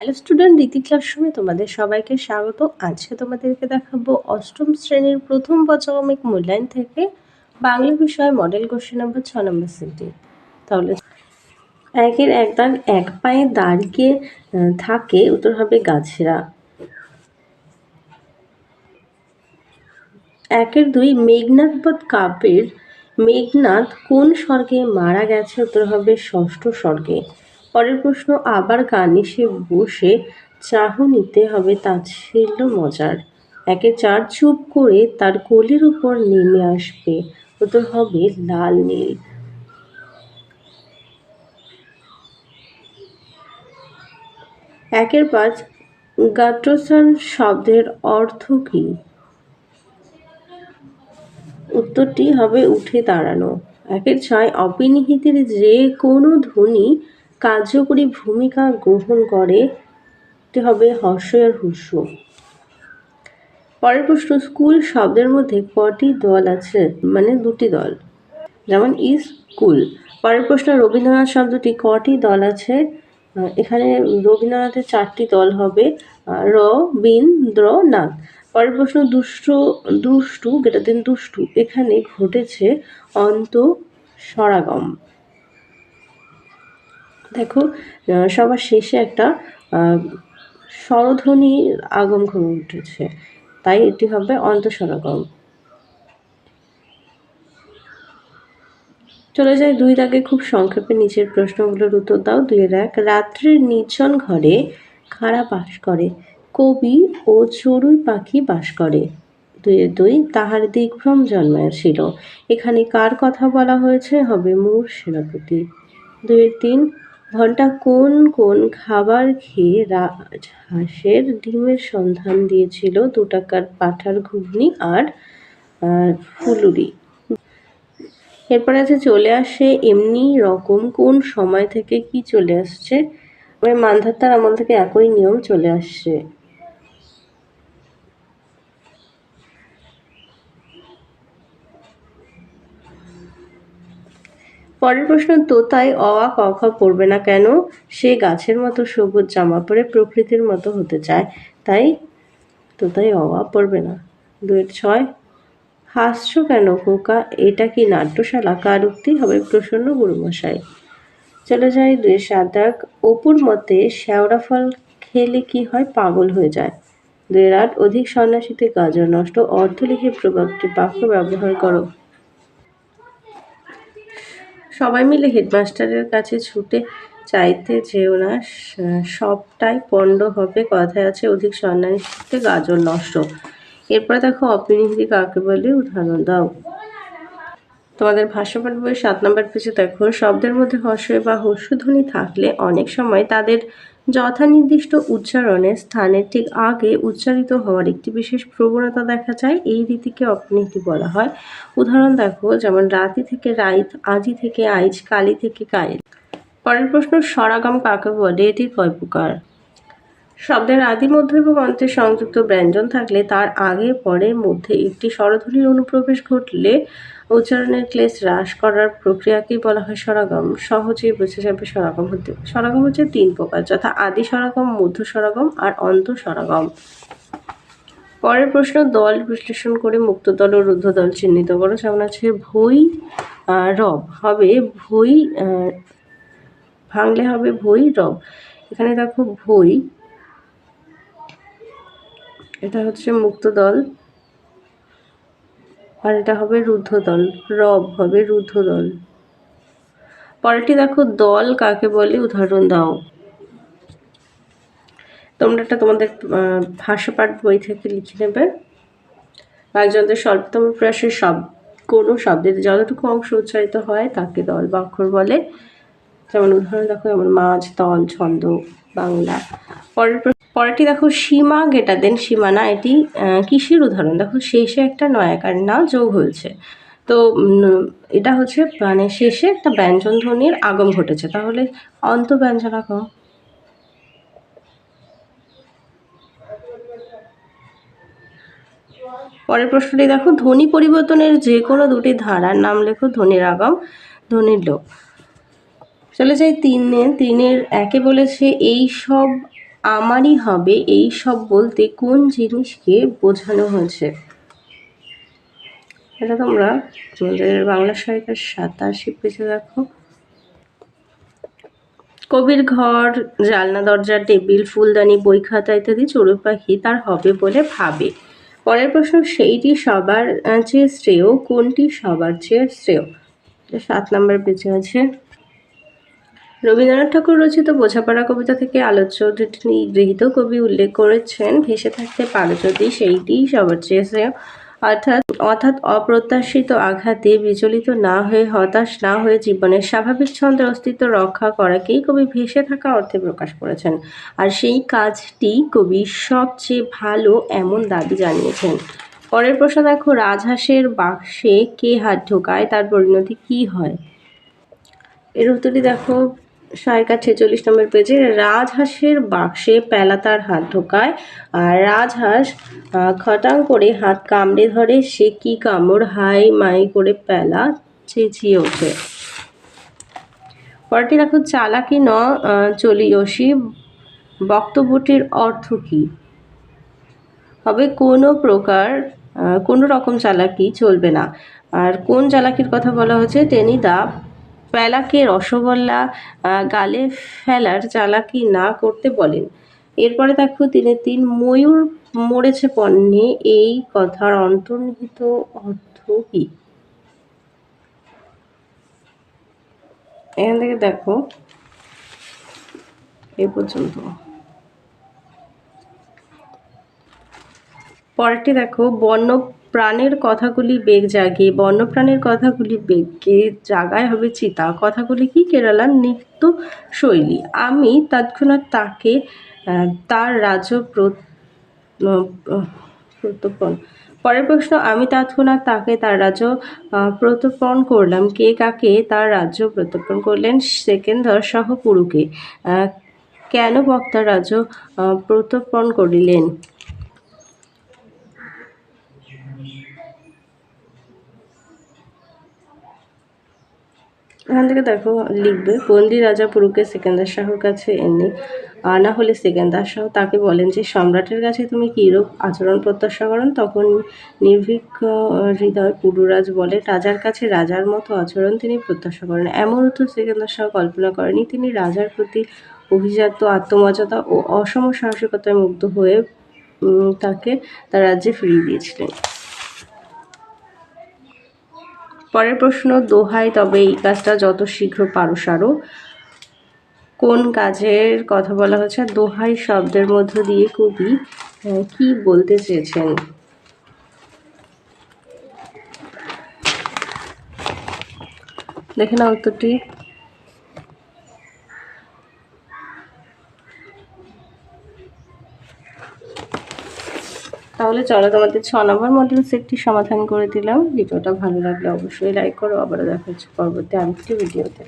Hello student রীতি ক্লাসরুমে তোমাদের সবাইকে স্বাগত। আজকে তোমাদেরকে দেখাবো অষ্টম শ্রেণির প্রথম পর্যায়ক্রমিক মূল্যায়ন থেকে বাংলা বিষয় মডেল কোশ্চেন নাম্বার ছ নম্বর সিটি তাহলে একের এক দাগ এক পায়ে দাঁড়িয়ে থাকে, উত্তর হবে গাছেরা। একের দুই মেঘনাথ বধ কাব্যের মেঘনাথ কোন স্বর্গে মারা গেছে, উত্তর হবে ষষ্ঠ স্বর্গে। পরের প্রশ্ন, আবার গানিসে বসে চাহু নিতে হবে, তা ছিল মজার। একে চার চুপ করে তার কোলের উপর নেমে আসবে। উত্তর হবে লাল নীল। একের পাঁচ গাট্রসান শব্দের অর্থ কি? উত্তরটি হবে উঠে দাঁড়ানো। একের ছয়, অপিনিহিতের যে কোনো ধ্বনি কার্যকরী ভূমিকা গ্রহণ করে এটি হবে হর্ষ আর হুস্য পরের প্রশ্ন, স্কুল শব্দের মধ্যে কটি দল আছে? মানে দুটি দল। যেমন ইজ স্কুল। পরের প্রশ্ন, রবীন্দ্রনাথ শব্দটি কটি দল আছে? এখানে রবীন্দ্রনাথের চারটি দল হবে র বীন্দ্র নাথ পরের প্রশ্ন, দুষ্টু দুষ্টু গ্রেটার দেন দুষ্টু, এখানে ঘটেছে অন্ত সরাগম সবার শেষে একটা স্বরধ্বনি আগম ঘটে উঠেছে। তাই এটি হবে অন্তঃসরাগম চলে যায় দুই দাগে খুব সংক্ষেপে নিচের প্রশ্নগুলোর উত্তর দাও। দুইয়ের এক রাত্রির নির্জন ঘরে খাড়া বাস করে, কবি ও চড়ুই পাখি বাস করে। দুইয়ের দুই, তাহার দিগ্ভ্রম জন্মাইয়াছিল। এখানে কার কথা বলা হয়েছে? হবে মূর সেনাপতি। দুইয়ের তিন ঘণ্টা কোন কোন খাবার খেয়ে হাঁসের ডিমের সন্ধান দিয়েছিল দু টাকার পাঠার ঘুগনি আর ফুলুরি। এরপরে আছে চলে আসে এমনি রকম কোন সময় থেকে কি চলে আসছে? মান্ধাতার আমল থেকে একই নিয়ম চলে আসছে। পরের প্রশ্ন, তোতায় অ আ ক খ পড়বে না কেন? সে গাছের মতো সবুজ জামা পরে প্রকৃতির মতো হতে চায়। তাই তোতায় অ আ পড়বে না। দুয়ের ছয়, হাসছো কেন খোকা? এটা কি নাট্যশালা? কার উক্তি হবে প্রসন্ন গুরুমশাই? চলে যায় দুই, সাত দাগ অপুর মতে শ্যাওড়া ফল খেলে কি হয়? পাগল হয়ে যায়। দুয়ের আট, অধিক সন্ন্যাসীতে গাজর নষ্ট। অর্থ লিখে প্রভাবটি বাক্য ব্যবহার করো। সবাই মিলে হেডমাস্টারের কাছে ছুটে চাইতে যেও না সবটাই পণ্ড হবে, কথায় আছে অধিক সন্ন্যাসীতে গাজর নষ্ট। এরপরে দেখো অপিনিহিতি কাকে বলে উদাহরণ দাও। তোমাদের ভাষ্যপাঠ বই সাত নম্বর পেজে দেখো, শব্দের মধ্যে হর্ষ বা হর্ষধ্বনি থাকলে অনেক সময় তাদের যথানির্দিষ্ট উচ্চারণের স্থানের ঠিক আগে উচ্চারিত হওয়ার একটি বিশেষ প্রবণতা দেখা যায়। এই রীতিকে অপনীতি বলা হয়। উদাহরণ দেখো, যেমন রাতি থেকে রাইত, আজি থেকে আইজ, কালি থেকে কাইল। পরের প্রশ্ন, স্বরাগম কাকে বলে? এটি কয় প্রকার শব্দের আদি, মধ্য এবং অন্তে সংযুক্ত ব্যঞ্জন থাকলে তার আগে পরে মধ্যে একটি স্বরধ্বনির অনুপ্রবেশ ঘটলে উচ্চারণের ক্লেশ হ্রাস করার প্রক্রিয়াকেই বলা হয় স্বরাগম। সহজেই বোঝা যাবে স্বরাগম হতে। স্বরাগম হচ্ছে তিন প্রকার, যথা আদি স্বরাগম মধ্য স্বরাগম আর অন্ত স্বরাগম। পরের প্রশ্ন, দল বিশ্লেষণ করে মুক্ত দল ও রুদ্ধ দল চিহ্নিত করো। যেমন আছে ভই রব। হবে ভই ভাঙলে হবে ভই, রব। এখানে দেখো ভই, এটা হচ্ছে মুক্ত দল। আর এটা হবে রুদ্ধ দল রব হবে রুদ্ধ দল পরেরটি দেখো, দল কাকে বলে? উদাহরণ দাও। তোমরা এটা তোমাদের ভাষ্যপাঠ বই থেকে লিখে নেবে। বাকযন্ত্রের স্বল্পতম প্রয়াসের সব কোনো শব্দের যতটুকু অংশ উচ্চারিত হয়, তাকে দল বা অক্ষর বলে। যেমন উদাহরণ দেখো, যেমন মাছ দল ছন্দ, বাংলা। পরের প্র- পরেরটি দেখো, সীমা গেটা দেন সীমানা এটি কিসের উদাহরণ? দেখো, শেষে একটা নয়াকার না যোগ হয়েছে। তো এটা হচ্ছে মানে শেষে একটা ব্যঞ্জন ধ্বনির আগম ঘটেছে। তাহলে অন্ত ব্যঞ্জন আগম পরের প্রশ্নটি দেখো, ধ্বনি পরিবর্তনের যে কোনো দুটি ধারার নাম লেখো, ধ্বনির আগম, ধ্বনির লোপ। চলে যাই তিনে তিনের একে বলেছে, এই সব আমারই হবে এই সব বলতে কোন জিনিসকে বোঝানো হয়েছে? এটা তোমরা তোমাদের বাংলা সাহিত্যের সাতাশি পেজে দেখো। কবির ঘর, জালনা দরজা, টেবিল, ফুলদানি, বই খাতা ইত্যাদি চড়ুই পাখি তার হবে বলে ভাবে। পরের প্রশ্ন, সেইটি সবার চেয়ে শ্রেয়, কোনটি সবার চেয়ে শ্রেয়? সাত নম্বর পেজে আছে। রবীন্দ্রনাথ ঠাকুর রচিত বোঝাপড়া কবিতা থেকে আলোচ্য গৃহীত কবি উল্লেখ করেছেন, ভেসে থাকতে পারো যদি সেইটিই সবার চেয়ে অর্থাৎ অর্থাৎ অপ্রত্যাশিত আঘাতে বিচলিত না হয়ে, হতাশ না হয়ে জীবনের স্বাভাবিক ছন্দের অস্তিত্ব রক্ষা করাকেই কবি ভেসে থাকা অর্থে প্রকাশ করেছেন। আর সেই কাজটি কবি সবচেয়ে ভালো এমন দাবি জানিয়েছেন। পরের প্রশ্ন দেখো, রাজহাঁসের বাক্সে কে হাত ঢোকায়? তার পরিণতি কি হয়? এর উত্তরটি দেখো সহায়িকা ছেচল্লিশ নম্বর পেজে, রাজহাঁসের বাক্সে পেলা তার হাত ঢোকায়। আর রাজহাঁস খটাং করে হাত কামড়ে ধরে, সে কি কামড়? হাই মাই করে পেলা চেঁচিয়ে ওঠে। পরেরটি দেখো, চালাকি ন চলিয়সী বক্তব্যটির অর্থ কী? হবে কোনো প্রকার কোনো রকম চালাকি চলবে না। আর কোন চালাকির কথা বলা হচ্ছে টেনিদা পেলাকে রসগোল্লা গালে ফেলার চালাকি না করতে বলেন। এরপরে দেখো তিনি তিন ময়ূর মরেছে পণ্যে, এই কথার অন্তর্নিহিত অর্থ কী? এখান থেকে দেখো, এ পর্যন্ত। পরেরটি দেখো, বন্য প্রাণের কথাগুলি বেগ জাগে বন্যপ্রাণের কথাগুলি বেগকে জাগায় হবে চিতা। কথাগুলি কি? কেরালার নৃত্য শৈলী আমি তৎক্ষণাৎ তাকে তার রাজ্য প্র- আহ, প্রত্যর্পণ। পরের প্রশ্ন আমি তৎক্ষণাৎ তাকে তার রাজ্য প্রত্যর্পণ করলাম। কে কাকে তার রাজ্য প্রত্যর্পণ করলেন? সেকেন্দার সহ পুরুকে কেন বক্তার রাজ্য প্রত্যর্পণ করিলেন? এখান থেকে দেখো লিখবে, বন্দি রাজা পুরুকে সেকেন্দার শাহর কাছে এনে আনা হলে সেকেন্দার শাহ তাকে বলেন যে, সম্রাটের কাছে তুমি কীরূপ আচরণ প্রত্যাশা করেন তখন নির্ভীক হৃদয় পুরুরাজ বলে, রাজার কাছে রাজার মতো আচরণ তিনি প্রত্যাশা করেন। এমন তো সেকেন্দার শাহ কল্পনা করেনি। তিনি রাজার প্রতি অভিজাত, আত্মমর্যাদা ও অসম সাহসিকতায় মুগ্ধ হয়ে তাকে তার রাজ্যে ফিরিয়ে দিয়েছিলেন। পরের প্রশ্ন, দোহাই, তবে এই কাজটা যত শীঘ্র পারো সারো। কোন কাজের কথা বলা হচ্ছে? দোহাই শব্দের মধ্য দিয়ে কবি কি বলতে চেয়েছেন? দেখে না উত্তরটি। তাহলে চলো তোমাদের ছ নম্বর মডেল সেটটি সমাধান করে দিলাম। ভিডিওটা ভালো লাগলে অবশ্যই লাইক করো। আবারও দেখা হচ্ছে পরবর্তী আরেকটি ভিডিওতে